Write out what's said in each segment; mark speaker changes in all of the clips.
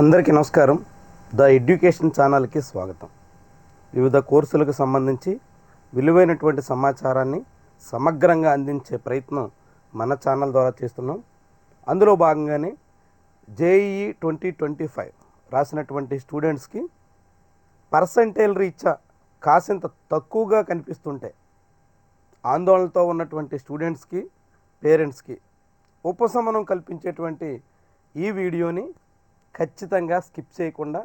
Speaker 1: అందరికీ నమస్కారం. The education ఛానల్కి స్వాగతం. వివిధ కోర్సులకు సంబంధించి విలువైనటువంటి సమాచారాన్ని సమగ్రంగా అందించే ప్రయత్నం మన ఛానల్ ద్వారా చేస్తున్నాం. అందులో భాగంగానే జేఈఈ ట్వంటీ ట్వంటీ ఫైవ్ రాసినటువంటి స్టూడెంట్స్కి పర్సంటేజ్ రీత్యా కాసింత తక్కువగా కనిపిస్తుంటే ఆందోళనతో ఉన్నటువంటి స్టూడెంట్స్కి పేరెంట్స్కి ఉపశమనం కల్పించేటువంటి ఈ వీడియోని ఖచ్చితంగా స్కిప్ చేయకుండా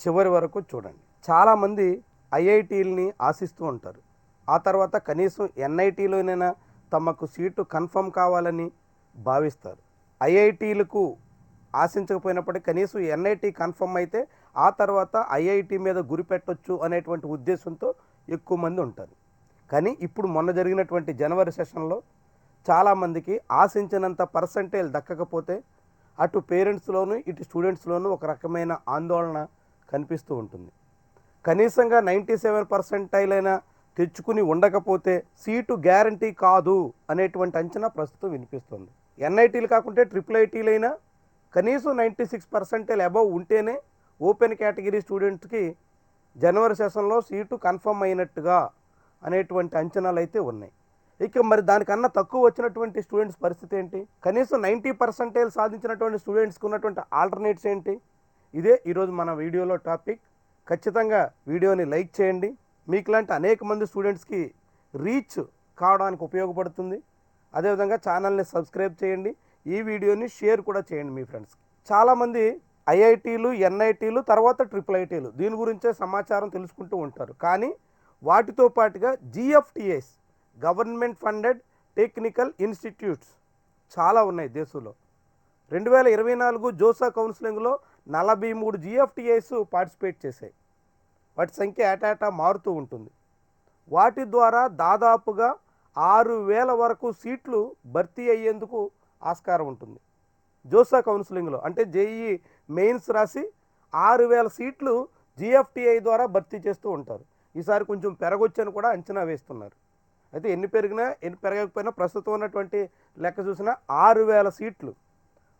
Speaker 1: చివరి వరకు చూడండి. చాలామంది ఐఐటీలని ఆశిస్తూ ఉంటారు. ఆ తర్వాత కనీసం ఎన్ఐటీలోనైనా తమకు సీటు కన్ఫర్మ్ కావాలని భావిస్తారు. ఐఐటీలకు ఆశించకపోయినప్పటికీ కనీసం ఎన్ఐటీ కన్ఫర్మ్ అయితే ఆ తర్వాత ఐఐటి మీద గురి పెట్టొచ్చు అనేటువంటి ఉద్దేశంతో ఎక్కువ మంది ఉంటారు. కానీ ఇప్పుడు మొన్న జరిగినటువంటి జనవరి సెషన్లో చాలామందికి ఆశించినంత పర్సంటేజ్ దక్కకపోతే అటు పేరెంట్స్లోను ఇటు స్టూడెంట్స్లోనూ ఒక రకమైన ఆందోళన కనిపిస్తూ ఉంటుంది. కనీసంగా నైంటీ సెవెన్ పర్సెంటైల్ అయినా తెచ్చుకుని ఉండకపోతే సీటు గ్యారంటీ కాదు అనేటువంటి అంచనా ప్రస్తుతం వినిపిస్తుంది. ఎన్ఐటీలు కాకుంటే ట్రిపుల్ ఐటీలైనా కనీసం నైంటీ సిక్స్ పర్సెంటైల్ అబవ్ ఉంటేనే ఓపెన్ కేటగిరీ స్టూడెంట్స్కి జనవరి సెషన్లో సీటు కన్ఫర్మ్ అయినట్టుగా అనేటువంటి అంచనాలు అయితే ఉన్నాయి. ఇక మరి దానికన్నా తక్కువ వచ్చినటువంటి స్టూడెంట్స్ పరిస్థితి ఏంటి? కనీసం నైంటీ పర్సెంటేజ్ సాధించినటువంటి స్టూడెంట్స్కి ఉన్నటువంటి ఆల్టర్నేట్స్ ఏంటి? ఇదే ఈరోజు మన వీడియోలో టాపిక్ ఖచ్చితంగా వీడియోని లైక్ చేయండి. మీకు లాంటి అనేక మంది స్టూడెంట్స్కి రీచ్ కావడానికి ఉపయోగపడుతుంది. అదేవిధంగా ఛానల్ని సబ్స్క్రైబ్ చేయండి. ఈ వీడియోని షేర్ కూడా చేయండి మీ ఫ్రెండ్స్కి చాలామంది ఐఐటీలు ఎన్ఐటీలు తర్వాత ట్రిపుల్ ఐటీలు దీని గురించే సమాచారం తెలుసుకుంటూ ఉంటారు. కానీ వాటితో పాటుగా GFTS government funded technical institutes చాలా ఉన్నాయి దేశంలో. రెండు వేల ఇరవై నాలుగు జోసా కౌన్సిలింగ్లో నలభై మూడు జిఎఫ్టిఐస్ పార్టిసిపేట్ చేశాయి. వాటి సంఖ్య ఏటాటా మారుతూ ఉంటుంది. వాటి ద్వారా దాదాపుగా ఆరు వేల వరకు సీట్లు భర్తీ అయ్యేందుకు ఆస్కారం ఉంటుంది. జోసా కౌన్సిలింగ్లో అంటే జేఈ మెయిన్స్ రాసి ఆరు వేల సీట్లు జిఎఫ్టిఐ ద్వారా భర్తీ చేస్తూ ఉంటారు. ఈసారి కొంచెం పెరగొచ్చని కూడా అంచనా వేస్తున్నారు. అయితే ఎన్ని పెరిగినా ఎన్ని పెరగకపోయినా ప్రస్తుతం ఉన్నటువంటి లెక్క చూసినా ఆరు వేల సీట్లు.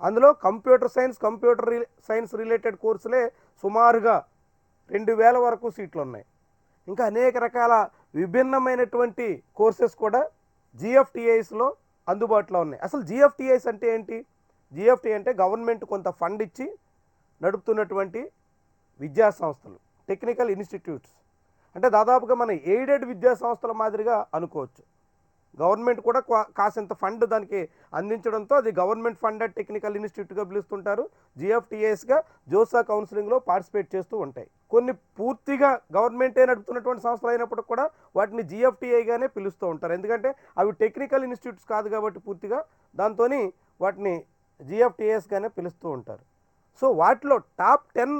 Speaker 1: అందులో కంప్యూటర్ సైన్స్ కంప్యూటర్ రి సైన్స్ రిలేటెడ్ కోర్సులే సుమారుగా రెండు వేల వరకు సీట్లు ఉన్నాయి ఇంకా అనేక రకాల విభిన్నమైనటువంటి కోర్సెస్ కూడా జిఎఫ్టిఐస్లో అందుబాటులో ఉన్నాయి. అసలు జిఎఫ్టిఐస్ అంటే ఏంటి? జిఎఫ్టి అంటే గవర్నమెంట్ కొంత ఫండ్ ఇచ్చి నడుపుతున్నటువంటి విద్యా సంస్థలు టెక్నికల్ ఇన్స్టిట్యూట్స్. అంటే దాదాపుగా మన ఎయిడెడ్ విద్యా సంస్థల మాదిరిగా అనుకోవచ్చు. గవర్నమెంట్ కూడా కాసింత ఫండ్ దానికి అందించడంతో అది గవర్నమెంట్ ఫండెడ్ టెక్నికల్ ఇన్స్టిట్యూట్గా పిలుస్తుంటారు. జిఎఫ్టిఎస్గా జోసా కౌన్సిలింగ్లో పార్టిసిపేట్ చేస్తూ ఉంటాయి. కొన్ని పూర్తిగా గవర్నమెంటే నడుపుతున్నటువంటి సంస్థలు అయినప్పుడు కూడా వాటిని జిఎఫ్టిఐగానే పిలుస్తూ ఉంటారు. ఎందుకంటే అవి టెక్నికల్ ఇన్స్టిట్యూట్స్ కాదు కాబట్టి పూర్తిగా దాంతో వాటిని జిఎఫ్టిఎస్గానే పిలుస్తూ ఉంటారు. సో వాటిలో టాప్ టెన్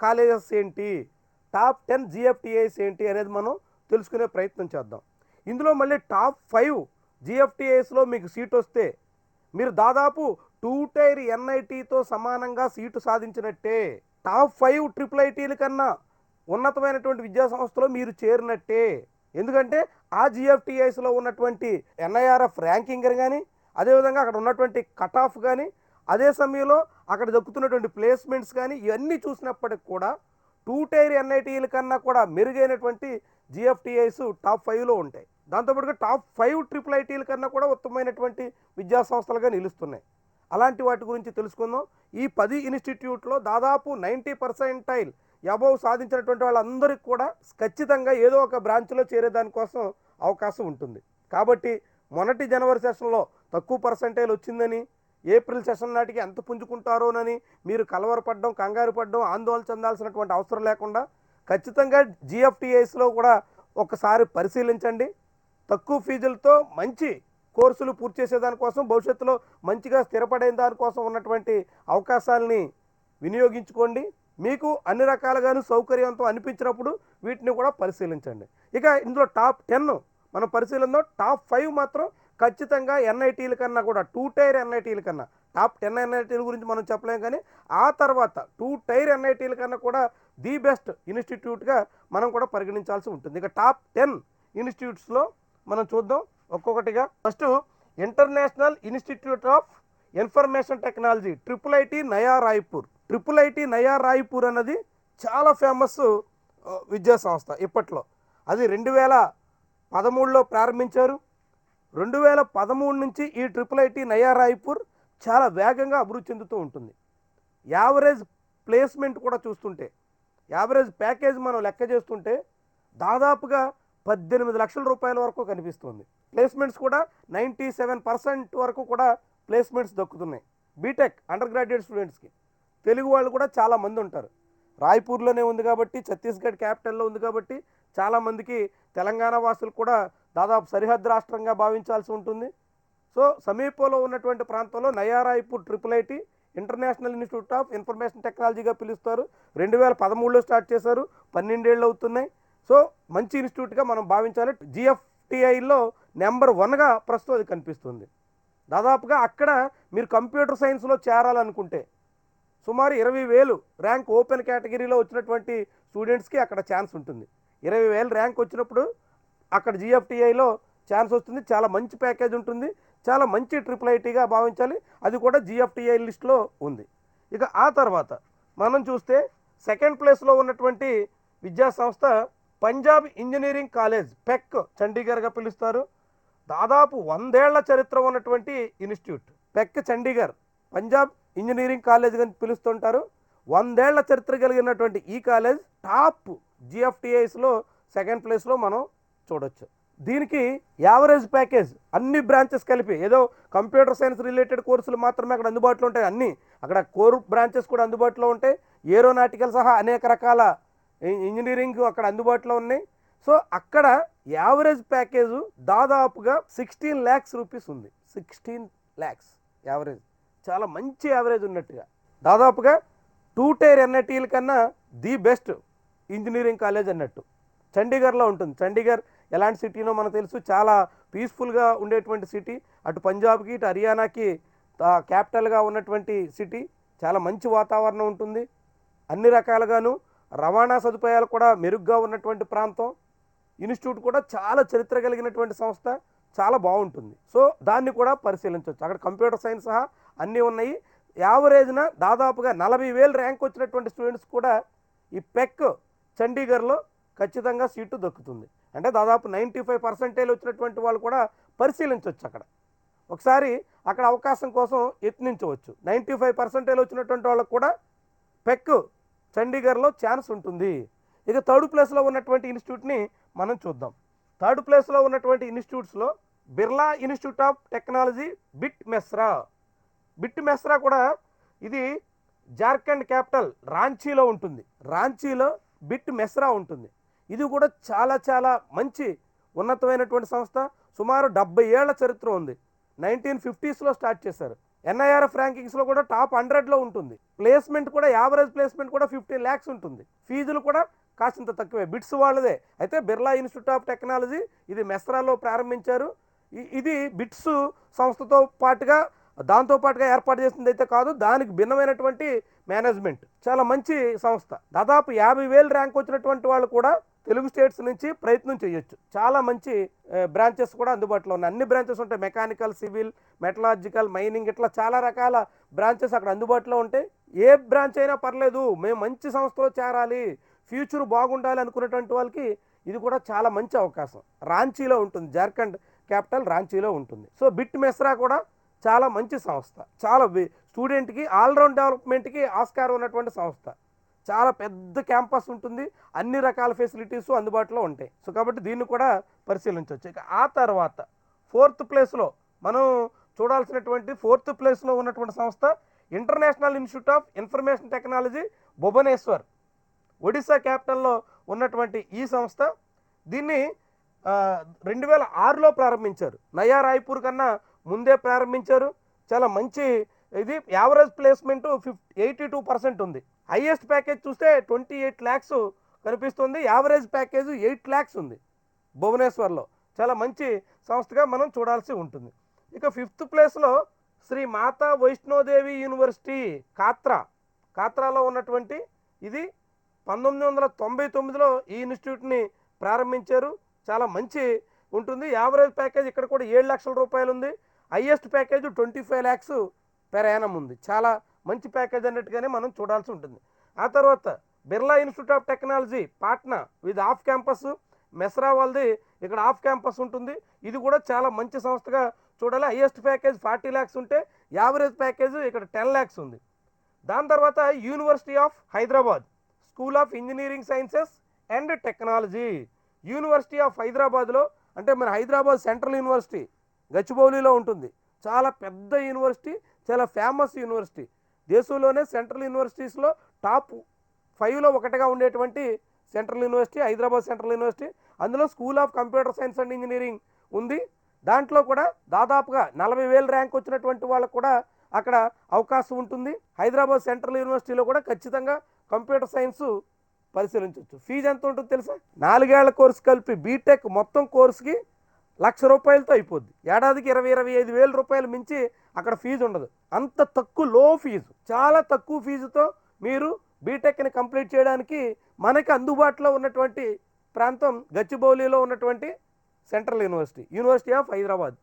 Speaker 1: కాలేజెస్ ఏంటి? టాప్ టెన్ జిఎఫ్టిఐస్ ఏంటి అనేది మనం తెలుసుకునే ప్రయత్నం చేద్దాం. ఇందులో మళ్ళీ టాప్ ఫైవ్ జిఎఫ్టిఐస్లో మీకు సీట్ వస్తే మీరు దాదాపు టూ టైర్ ఎన్ఐటీతో సమానంగా సీటు సాధించినట్టే టాప్ ఫైవ్ ట్రిపుల్ ఐటీల కన్నా ఉన్నతమైనటువంటి విద్యా సంస్థలో మీరు చేరినట్టే. ఎందుకంటే ఆ జిఎఫ్టిఐస్లో ఉన్నటువంటి ఎన్ఐఆర్ఎఫ్ ర్యాంకింగ్ కానీ అదేవిధంగా అక్కడ ఉన్నటువంటి కట్ ఆఫ్ కానీ అదే సమయంలో అక్కడ దక్కుతున్నటువంటి ప్లేస్మెంట్స్ కానీ ఇవన్నీ చూసినప్పటికి కూడా టూ టైర్ ఎన్ఐటీల కన్నా కూడా మెరుగైనటువంటి జిఎఫ్టిఐస్ టాప్ ఫైవ్లో ఉంటాయి. దాంతోపాటుగా టాప్ ఫైవ్ ట్రిపుల్ ఐటీల కన్నా కూడా ఉత్తమమైనటువంటి విద్యా సంస్థలుగా నిలుస్తున్నాయి. అలాంటి వాటి గురించి తెలుసుకుందాం. ఈ పది ఇన్స్టిట్యూట్లో దాదాపు నైంటీ పర్సెంటైల్ అబౌవ్ సాధించినటువంటి వాళ్ళందరికీ కూడా ఖచ్చితంగా ఏదో ఒక బ్రాంచ్లో చేరేదానికోసం అవకాశం ఉంటుంది. కాబట్టి మొన్నటి జనవరి సెషన్లో తక్కువ పర్సెంటైల్ వచ్చిందని ఏప్రిల్ సెషన్ నాటికి ఎంత పుంజుకుంటారోనని మీరు కలవరపడడం కంగారు పడడం ఆందోళన చెందాల్సినటువంటి అవసరం లేకుండా ఖచ్చితంగా జిఎఫ్టిఐస్లో కూడా ఒకసారి పరిశీలించండి. తక్కువ ఫీజులతో మంచి కోర్సులు పూర్తి చేసేదానికోసం భవిష్యత్తులో మంచిగా స్థిరపడే దానికోసం ఉన్నటువంటి అవకాశాలని వినియోగించుకోండి. మీకు అన్ని రకాలుగాను సౌకర్యంతో అనిపించినప్పుడు వీటిని కూడా పరిశీలించండి. ఇక ఇందులో టాప్ టెన్ మనం పరిశీలనలో టాప్ ఫైవ్ మాత్రం ఖచ్చితంగా ఎన్ఐటీల కన్నా కూడా టూ టైర్ ఎన్ఐటీల కన్నా టాప్ టెన్ ఎన్ఐటీల గురించి మనం చెప్పలేం కానీ ఆ తర్వాత టూ టైర్ ఎన్ఐటీల కన్నా కూడా ది బెస్ట్ ఇన్స్టిట్యూట్గా మనం కూడా పరిగణించాల్సి ఉంటుంది. ఇక టాప్ టెన్ ఇన్స్టిట్యూట్స్లో మనం చూద్దాం ఒక్కొక్కటిగా. First international institute of information technology triple IT Naya Raipur triple IT Naya Raipur అన్నది చాలా ఫేమస్ విద్యా సంస్థ ఇప్పట్లో. అది రెండు వేల పదమూడులో ప్రారంభించారు. రెండు వేల పదమూడు నుంచి ఈ ట్రిపుల్ ఐటీ నయా రాయ్పూర్ చాలా వేగంగా అభివృద్ధి చెందుతూ ఉంటుంది. యావరేజ్ ప్లేస్మెంట్ కూడా చూస్తుంటే యావరేజ్ ప్యాకేజ్ మనం లెక్క చేస్తుంటే దాదాపుగా పద్దెనిమిది లక్షల రూపాయల వరకు కనిపిస్తుంది. ప్లేస్మెంట్స్ కూడా నైంటీ సెవెన్ పర్సెంట్ వరకు కూడా ప్లేస్మెంట్స్ దక్కుతున్నాయి. బీటెక్ అండర్ గ్రాడ్యుయేట్ స్టూడెంట్స్కి తెలుగు వాళ్ళు కూడా చాలా మంది ఉంటారు. రాయ్పూర్లోనే ఉంది కాబట్టి ఛత్తీస్గఢ్ క్యాపిటల్లో ఉంది కాబట్టి చాలామందికి తెలంగాణ వాసులు కూడా దాదాపు సరిహద్దు రాష్ట్రంగా భావించాల్సి ఉంటుంది. సో సమీపంలో ఉన్నటువంటి ప్రాంతంలో నయారా ఇప్పుడు triple IT international institute of information టెక్నాలజీగా పిలుస్తారు. రెండు వేల పదమూడులో స్టార్ట్ చేశారు. పన్నెండేళ్ళు అవుతున్నాయి. సో మంచి ఇన్స్టిట్యూట్గా మనం భావించాలి. జిఎఫ్టిఐలో నెంబర్ వన్గా ప్రస్తుతం అది కనిపిస్తుంది. దాదాపుగా అక్కడ మీరు కంప్యూటర్ సైన్స్లో చేరాలనుకుంటే సుమారు ఇరవై వేలు ర్యాంక్ ఓపెన్ కేటగిరీలో వచ్చినటువంటి స్టూడెంట్స్కి అక్కడ ఛాన్స్ ఉంటుంది. ఇరవై వేలు ర్యాంక్ వచ్చినప్పుడు అక్కడ జిఎఫ్టిఐలో ఛాన్స్ వస్తుంది. చాలా మంచి ప్యాకేజ్ ఉంటుంది. చాలా మంచి ట్రిపుల్ ఐటీగా భావించాలి. అది కూడా జిఎఫ్టిఐ లిస్ట్లో ఉంది. ఇక ఆ తర్వాత మనం చూస్తే సెకండ్ ప్లేస్లో ఉన్నటువంటి విద్యా సంస్థ పంజాబ్ ఇంజనీరింగ్ కాలేజ్ పెక్ చండీగఢ్గా పిలుస్తారు. దాదాపు వందేళ్ళ చరిత్ర ఉన్నటువంటి institute PEC Chandigarh Punjab engineering college అని పిలుస్తుంటారు. వందేళ్ళ చరిత్ర కలిగినటువంటి ఈ కాలేజ్ టాప్ జిఎఫ్టిఐస్లో సెకండ్ ప్లేస్లో మనం చూడొచ్చు. దీనికి యావరేజ్ ప్యాకేజ్ అన్ని బ్రాంచెస్ కలిపి ఏదో కంప్యూటర్ సైన్స్ రిలేటెడ్ కోర్సులు మాత్రమే అక్కడ అందుబాటులో ఉంటాయి. అన్ని అక్కడ కోర్ బ్రాంచెస్ కూడా అందుబాటులో ఉంటాయి. ఏరోనాటికల్ సహా అనేక రకాల ఇంజనీరింగ్ అక్కడ అందుబాటులో ఉన్నాయి. సో అక్కడ యావరేజ్ ప్యాకేజ్ దాదాపుగా సిక్స్టీన్ ల్యాక్స్ రూపీస్ ఉంది. Sixteen lakhs average. చాలా మంచి యావరేజ్ ఉన్నట్టుగా. దాదాపుగా టూ టైర్ ఎన్ఐటీల కన్నా ది బెస్ట్ ఇంజనీరింగ్ కాలేజ్ అన్నట్టు. చండీగఢ్లో ఉంటుంది. చండీగఢ్ ఎలాంటి సిటీనో మనకు తెలుసు చాలా పీస్ఫుల్గా ఉండేటువంటి సిటీ. అటు పంజాబ్కి ఇటు హర్యానాకి క్యాపిటల్గా ఉన్నటువంటి సిటీ. చాలా మంచి వాతావరణం ఉంటుంది. అన్ని రకాలుగాను రవాణా సదుపాయాలు కూడా మెరుగ్గా ఉన్నటువంటి ప్రాంతం. ఇన్స్టిట్యూట్ కూడా చాలా చరిత్ర కలిగినటువంటి సంస్థ. చాలా బాగుంటుంది. సో దాన్ని కూడా పరిశీలించవచ్చు. అక్కడ కంప్యూటర్ సైన్స్ సహా అన్నీ ఉన్నాయి. యావరేజ్న దాదాపుగా నలభై వేలు ర్యాంక్ వచ్చినటువంటి స్టూడెంట్స్ కూడా ఈ పెక్ చండీగఢ్లో ఖచ్చితంగా సీటు దక్కుతుంది. అంటే దాదాపు నైంటీ ఫైవ్ పర్సెంటేజ్ వచ్చినటువంటి వాళ్ళు కూడా పరిశీలించవచ్చు అక్కడ. ఒకసారి అక్కడ అవకాశం కోసం యత్నించవచ్చు. నైంటీ ఫైవ్ పర్సెంటేజ్ వచ్చినటువంటి వాళ్ళకు కూడా పెక్ చండీగఢ్లో ఛాన్స్ ఉంటుంది. ఇక థర్డ్ ప్లేస్లో ఉన్నటువంటి ఇన్స్టిట్యూట్ని మనం చూద్దాం. థర్డ్ ప్లేస్లో ఉన్నటువంటి ఇన్స్టిట్యూట్స్లో Birla institute of technology BIT Mesra. BIT Mesra కూడా ఇది జార్ఖండ్ క్యాపిటల్ రాంచీలో ఉంటుంది. రాంచీలో బిట్ మెస్రా ఉంటుంది. ఇది కూడా చాలా చాలా మంచి ఉన్నతమైనటువంటి సంస్థ. సుమారు డెబ్బై ఏళ్ళ చరిత్ర ఉంది. నైన్టీన్ ఫిఫ్టీస్లో స్టార్ట్ చేశారు. ఎన్ఐఆర్ఎఫ్ ర్యాంకింగ్స్లో కూడా టాప్ హండ్రెడ్లో ఉంటుంది. ప్లేస్మెంట్ కూడా యావరేజ్ ప్లేస్మెంట్ కూడా ఫిఫ్టీన్ ల్యాక్స్ ఉంటుంది. ఫీజులు కూడా కాసింత తక్కువే. బిట్స్ వాళ్ళదే. అయితే బిర్లా ఇన్స్టిట్యూట్ ఆఫ్ టెక్నాలజీ ఇది మెస్రాలో ప్రారంభించారు. ఇది బిట్స్ సంస్థతో పాటుగా దాంతో పాటుగా ఏర్పాటు చేసింది అయితే కాదు దానికి భిన్నమైనటువంటి మేనేజ్మెంట్. చాలా మంచి సంస్థ. దాదాపు యాభై వేలు ర్యాంక్ వచ్చినటువంటి వాళ్ళు కూడా తెలుగు స్టేట్స్ నుంచి ప్రయత్నం చేయొచ్చు. చాలా మంచి బ్రాంచెస్ కూడా అందుబాటులో ఉన్నాయి. అన్ని బ్రాంచెస్ ఉంటాయి. మెకానికల్ సివిల్ మెటలాజికల్ మైనింగ్ ఇట్లా చాలా రకాల బ్రాంచెస్ అక్కడ అందుబాటులో ఉంటాయి ఏ బ్రాంచ్ అయినా పర్లేదు. మేము మంచి సంస్థలో చేరాలి. ఫ్యూచర్ బాగుండాలి అనుకునేటువంటి వాళ్ళకి ఇది కూడా చాలా మంచి అవకాశం. రాంచీలో ఉంటుంది. జార్ఖండ్ క్యాపిటల్ రాంచీలో ఉంటుంది. సో బిట్ మెస్రా కూడా చాలా మంచి సంస్థ. చాలా స్టూడెంట్కి ఆల్రౌండ్ డెవలప్మెంట్కి ఆస్కారం ఉన్నటువంటి సంస్థ. చాలా పెద్ద క్యాంపస్ ఉంటుంది. అన్ని రకాల ఫెసిలిటీస్ అందుబాటులో ఉంటాయి. సో కాబట్టి దీన్ని కూడా పరిశీలించవచ్చు. ఇక ఆ తర్వాత ఫోర్త్ ప్లేస్లో మనం చూడాల్సినటువంటి ఫోర్త్ ప్లేస్లో ఉన్నటువంటి సంస్థ international institute of information technology Bhubaneswar Odisha క్యాపిటల్లో ఉన్నటువంటి ఈ సంస్థ. దీన్ని రెండు వేల ఆరులో ప్రారంభించారు. నయా రాయ్పూర్ కన్నా ముందే ప్రారంభించారు. చాలా మంచి ఇది. యావరేజ్ ప్లేస్మెంట్ ఫిఫ్ ఎయిటీ టూ పర్సెంట్ ఉంది. హైయెస్ట్ ప్యాకేజ్ చూస్తే ట్వంటీ ఎయిట్ ల్యాక్స్ కనిపిస్తుంది. యావరేజ్ ప్యాకేజ్ ఎయిట్ ల్యాక్స్ ఉంది భువనేశ్వర్లో. చాలా మంచి సంస్థగా మనం చూడాల్సి ఉంటుంది. ఇక ఫిఫ్త్ ప్లేస్లో శ్రీ మాతా వైష్ణోదేవి యూనివర్సిటీ కాత్రా. కాత్రాలో ఉన్నటువంటి ఇది పంతొమ్మిది వందల తొంభై తొమ్మిదిలో ఈ ఇన్స్టిట్యూట్ని ప్రారంభించారు. చాలా మంచి ఉంటుంది. యావరేజ్ ప్యాకేజ్ ఇక్కడ కూడా ఏడు లక్షల రూపాయలు ఉంది highest package twenty five lakhs per ఉంది చాలా మంచి ప్యాకేజ్ అన్నట్టుగానే మనం చూడాల్సి ఉంటుంది. ఆ తర్వాత Birla institute of technology Patna with off campus Mesra వాళ్ళది ఇక్కడ ఆఫ్ క్యాంపస్ ఉంటుంది. ఇది కూడా చాలా మంచి సంస్థగా చూడాలి. హైయెస్ట్ ప్యాకేజ్ ఫార్టీ ల్యాక్స్ ఉంటే యావరేజ్ ప్యాకేజ్ ఇక్కడ టెన్ ల్యాక్స్ ఉంది. దాని తర్వాత university of Hyderabad school of engineering sciences and technology. University of హైదరాబాద్లో అంటే మన హైదరాబాద్ సెంట్రల్ యూనివర్సిటీ గచ్చిబౌలిలో ఉంటుంది. చాలా పెద్ద యూనివర్సిటీ చాలా ఫేమస్ యూనివర్సిటీ. దేశంలోనే సెంట్రల్ యూనివర్సిటీస్లో టాప్ ఫైవ్లో ఒకటిగా ఉండేటువంటి central university Hyderabad central university అందులో school of computer science and engineering ఉంది. దాంట్లో కూడా దాదాపుగా నలభై వేల ర్యాంక్ వచ్చినటువంటి వాళ్ళకు కూడా అక్కడ అవకాశం ఉంటుంది. హైదరాబాద్ సెంట్రల్ యూనివర్సిటీలో కూడా ఖచ్చితంగా కంప్యూటర్ సైన్స్ పరిశీలించవచ్చు. ఫీజు ఎంత ఉంటుందో తెలుసా? నాలుగేళ్ళ కోర్సు కలిపి బీటెక్ మొత్తం కోర్సుకి లక్ష రూపాయలతో అయిపోద్ది. ఏడాదికి ఇరవై ఇరవై ఐదు వేల రూపాయలు మించి అక్కడ ఫీజు ఉండదు. అంత తక్కువ లో ఫీజు. చాలా తక్కువ ఫీజుతో మీరు బీటెక్ని కంప్లీట్ చేయడానికి మనకి అందుబాటులో ఉన్నటువంటి ప్రాంతం గచ్చిబౌలిలో ఉన్నటువంటి central university university of Hyderabad.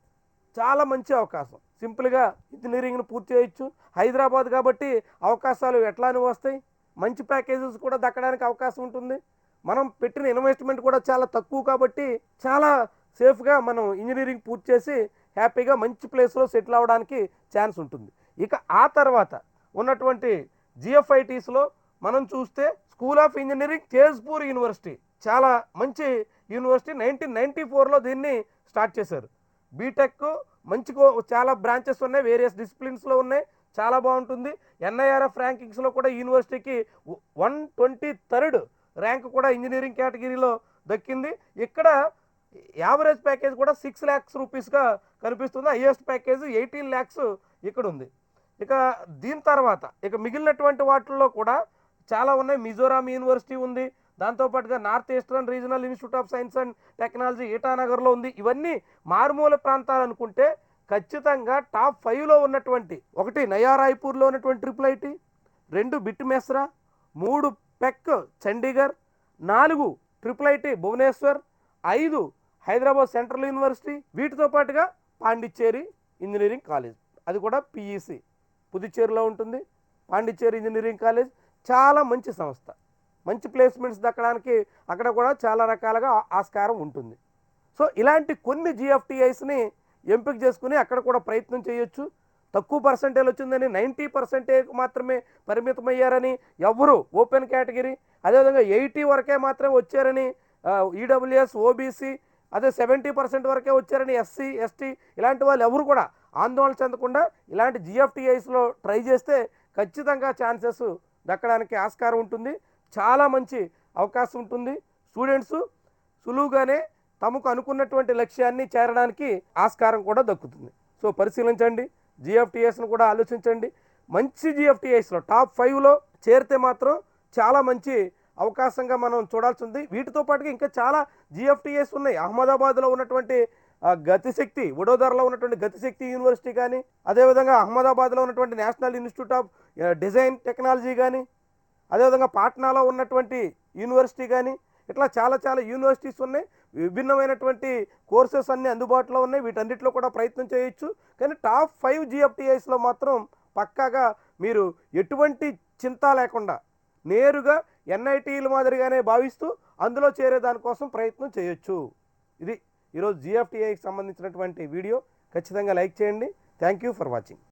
Speaker 1: చాలా మంచి అవకాశం. సింపుల్గా ఇంజనీరింగ్ను పూర్తి చేయొచ్చు. హైదరాబాద్ కాబట్టి అవకాశాలు ఎట్లానే వస్తాయి? మంచి ప్యాకేజెస్ కూడా దక్కడానికి అవకాశం ఉంటుంది. మనం పెట్టిన ఇన్వెస్ట్మెంట్ కూడా చాలా తక్కువ కాబట్టి చాలా సేఫ్గా మనం ఇంజనీరింగ్ పూర్తి చేసి హ్యాపీగా మంచి ప్లేస్లో సెటిల్ అవ్వడానికి ఛాన్స్ ఉంటుంది. ఇక ఆ తర్వాత ఉన్నటువంటి జిఎఫ్ఐటీస్లో మనం చూస్తే school of engineering Tezpur university చాలా మంచి యూనివర్సిటీ నైన్టీన్ నైన్టీ ఫోర్లో దీన్ని స్టార్ట్ చేశారు. బీటెక్ మంచి కో- చాలా బ్రాంచెస్ ఉన్నాయి వేరియస్ డిసిప్లిన్స్లో ఉన్నాయి చాలా బాగుంటుంది. ఎన్ఐఆర్ఎఫ్ ర్యాంకింగ్స్లో కూడా యూనివర్సిటీకి వన్ ట్వంటీ థర్డ్ ర్యాంక్ కూడా ఇంజనీరింగ్ కేటగిరీలో దక్కింది. ఇక్కడ యావరేజ్ ప్యాకేజ్ కూడా సిక్స్ ల్యాక్స్ రూపీస్గా కనిపిస్తుంది. హైయెస్ట్ ప్యాకేజ్ ఎయిటీన్ ల్యాక్స్ ఇక్కడ ఉంది. ఇక దీని తర్వాత ఇక మిగిలినటువంటి వాటిల్లో కూడా చాలా ఉన్నాయి. మిజోరాం యూనివర్సిటీ ఉంది. దాంతోపాటుగా north eastern regional institute of science and technology ఈటానగర్లో ఉంది. ఇవన్నీ మారుమూల ప్రాంతాలు అనుకుంటే ఖచ్చితంగా టాప్ ఫైవ్లో ఉన్నటువంటి ఒకటి నయారాయ్పూర్లో ఉన్నటువంటి ట్రిపుల్ ఐటీ రెండు బిట్ మెస్రా మూడు పెక్ చండీగఢ్ నాలుగు ట్రిపుల్ ఐటీ భువనేశ్వర్ ఐదు హైదరాబాద్ సెంట్రల్ యూనివర్సిటీ వీటితో పాటుగా పాండిచ్చేరి ఇంజనీరింగ్ కాలేజ్. అది కూడా పిఈసి. పుదుచ్చేరిలో ఉంటుంది పాండిచ్చేరి ఇంజనీరింగ్ కాలేజ్. చాలా మంచి సంస్థ. మంచి ప్లేస్మెంట్స్ దక్కడానికి అక్కడ కూడా చాలా రకాలుగా ఆస్కారం ఉంటుంది. సో ఇలాంటి కొన్ని జిఎఫ్టిఐస్ని ఎంపిక చేసుకుని అక్కడ కూడా ప్రయత్నం చేయొచ్చు. తక్కువ పర్సంటేజ్ వచ్చిందని నైంటీ పర్సెంటేజ్ మాత్రమే పరిమితమయ్యారని ఎవరు ఓపెన్ కేటగిరీ అదేవిధంగా ఎయిటీ వరకే మాత్రమే వచ్చారని ఈడబ్ల్యూఎస్ ఓబీసీ అదే సెవెంటీ పర్సెంట్ వరకే వచ్చారని ఎస్సీ ఎస్టీ ఇలాంటి వాళ్ళు ఎవరు కూడా ఆందోళన చెందకుండా ఇలాంటి జిఎఫ్టీఐస్లో ట్రై చేస్తే ఖచ్చితంగా ఛాన్సెస్ దక్కడానికి ఆస్కారం ఉంటుంది. చాలా మంచి అవకాశం ఉంటుంది. స్టూడెంట్స్ సులువుగానే తమకు అనుకున్నటువంటి లక్ష్యాన్ని చేరడానికి ఆస్కారం కూడా దక్కుతుంది. సో పరిశీలించండి. జిఎఫ్టిఎస్ను కూడా ఆలోచించండి. మంచి జిఎఫ్టీఎస్లో టాప్ ఫైవ్లో చేరితే మాత్రం చాలా మంచి అవకాశంగా మనం చూడాల్సి ఉంది వీటితో పాటుగా ఇంకా చాలా జిఎఫ్టిఎస్ ఉన్నాయి. అహ్మదాబాద్లో ఉన్నటువంటి గతిశక్తి వడోదరలో ఉన్నటువంటి గతిశక్తి యూనివర్సిటీ కానీ అదేవిధంగా అహ్మదాబాద్లో ఉన్నటువంటి national institute of design technology కానీ అదేవిధంగా పాట్నాలో ఉన్నటువంటి యూనివర్సిటీ కానీ ఇట్లా చాలా చాలా యూనివర్సిటీస్ ఉన్నాయి. విభిన్నమైనటువంటి కోర్సెస్ అన్నీ అందుబాటులో ఉన్నాయి. వీటన్నిటిలో కూడా ప్రయత్నం చేయొచ్చు. కానీ టాప్ ఫైవ్ జిఎఫ్టిఐస్లో మాత్రం పక్కాగా మీరు ఎటువంటి చింత లేకుండా నేరుగా ఎన్ఐటీల మాదిరిగానే భావిస్తూ అందులో చేరే దానికోసం ప్రయత్నం చేయొచ్చు. ఇది ఈరోజు జిఎఫ్టీఐకి సంబంధించినటువంటి వీడియో. ఖచ్చితంగా లైక్ చేయండి. Thank you for watching